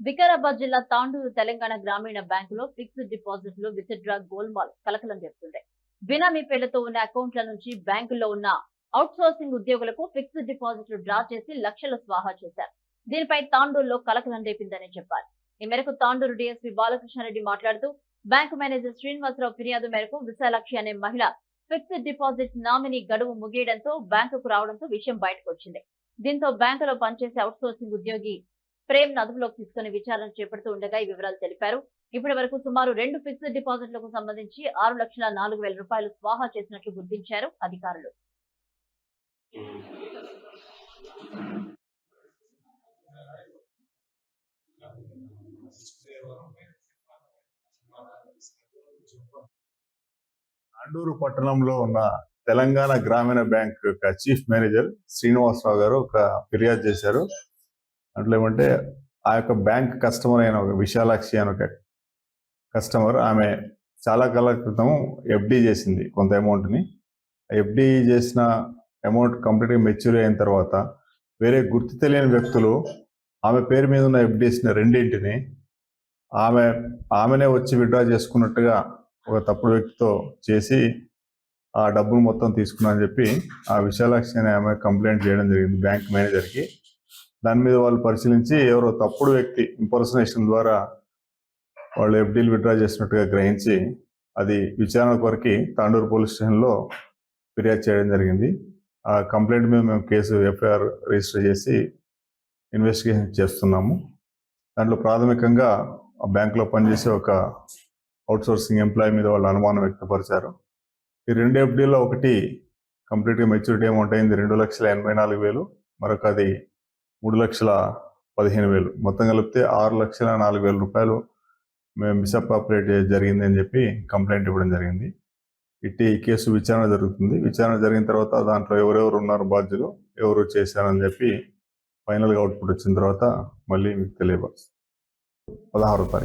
వికారాబాద్ జిల్లా తాండూరు తెలంగాణ గ్రామీణ బ్యాంకులో ఫిక్స్డ్ డిపాజిట్లు విత్ డ్రా గోల్మాల్ కలకలం చెప్తుంది బినామీ పేర్లతో ఉన్న అకౌంట్ల నుంచి బ్యాంకుల్లో ఉన్న అవుట్ సోర్సింగ్ ఉద్యోగులకు ఫిక్స్డ్ డిపాజిట్లు డ్రా చేసి లక్షల స్వాహా చేశారు. దీనిపై తాండూరులో కలకలం రేపిందని చెప్పారు ఈ మేరకు తాండూరు డీఎస్పీ బాలకృష్ణారెడ్డి మాట్లాడుతూ బ్యాంకు మేనేజర్ శ్రీనివాసరావు ఫిర్యాదు మేరకు విశాలాక్షి అనే మహిళ ఫిక్స్డ్ డిపాజిట్ నామినీ గడువు ముగియడంతో బ్యాంకుకు రావడంతో విషయం బయటకు వచ్చింది. దీంతో బ్యాంకులో పనిచేసే అవుట్ సోర్సింగ్ ఉద్యోగి ప్రేమ్ అదుపులోకి తీసుకుని విచారణ చేపడుతూ ఉండగా ఈ వివరాలు తెలిపారు. ఇప్పటి వరకు సుమారు రెండు ఫిక్స్డ్ డిపాజిట్లకు సంబంధించి ఆరు లక్షల నాలుగు వేల రూపాయలు స్వాహా చేసినట్లు గుర్తించారు అధికారులు. తాండూరు పట్టణంలో ఉన్న తెలంగాణ గ్రామీణ బ్యాంక్ యొక్క చీఫ్ మేనేజర్ శ్రీనివాసరావు గారు ఒక ఫిర్యాదు చేశారు. అట్లా ఏమంటే ఆ యొక్క బ్యాంక్ కస్టమర్ అయిన ఒక విశాలాక్షి అని ఒక కస్టమర్ ఆమె చాలా కాల క్రితం ఎఫ్డి చేసింది కొంత అమౌంట్ని ఎఫ్డి చేసిన అమౌంట్ కంప్లీట్గా మెచ్యూర్ అయిన తర్వాత వేరే గుర్తు తెలియని వ్యక్తులు ఆమె పేరు మీద ఉన్న ఎఫ్డీస్ని రెండింటిని ఆమె ఆమెనే వచ్చి విడ్రా చేసుకున్నట్టుగా ఒక తప్పుడు వ్యక్తితో చేసి ఆ డబ్బులు మొత్తం తీసుకున్నా అని చెప్పి ఆ విశాలాక్షి అనే ఆమె కంప్లైంట్ చేయడం జరిగింది బ్యాంక్ మేనేజర్కి దాని మీద వాళ్ళు పరిశీలించి ఎవరో తప్పుడు వ్యక్తి ఇంపర్సనేషన్ ద్వారా వాళ్ళు ఎఫ్డీలు విడ్రా చేసినట్టుగా గ్రహించి అది విచారణ కొరకి తాండూరు పోలీస్ స్టేషన్లో ఫిర్యాదు చేయడం జరిగింది. ఆ కంప్లైంట్ మీద మేము కేసు ఎఫ్ఐఆర్ రిజిస్టర్ చేసి ఇన్వెస్టిగేషన్ చేస్తున్నాము. దాంట్లో ప్రాథమికంగా ఆ బ్యాంకులో పనిచేసే ఒక అవుట్సోర్సింగ్ ఎంప్లాయీ మీద వాళ్ళు అనుమానం వ్యక్తపరిచారు. ఈ రెండు ఎఫ్డీలో ఒకటి కంప్లీట్గా మెచ్యూరిటీ అమౌంట్ అయింది రెండు లక్షల ఎనభై నాలుగు వేలు. మరొకది మూడు లక్షల పదిహేను వేలు. మొత్తం కలిపితే ఆరు లక్షల నాలుగు వేల రూపాయలు మేము మిస్అప్రాపరేట్ జరిగింది అని చెప్పి కంప్లైంట్ ఇవ్వడం జరిగింది. ఇట్టి కేసు విచారణ జరుగుతుంది. విచారణ జరిగిన తర్వాత దాంట్లో ఎవరెవరు ఉన్నారు బాధ్యులు ఎవరు చేశారని చెప్పి ఫైనల్గా అవుట్పుట్ వచ్చిన తర్వాత మళ్ళీ మీకు తెలియపరుస్తాం. పదహారో తారీఖు.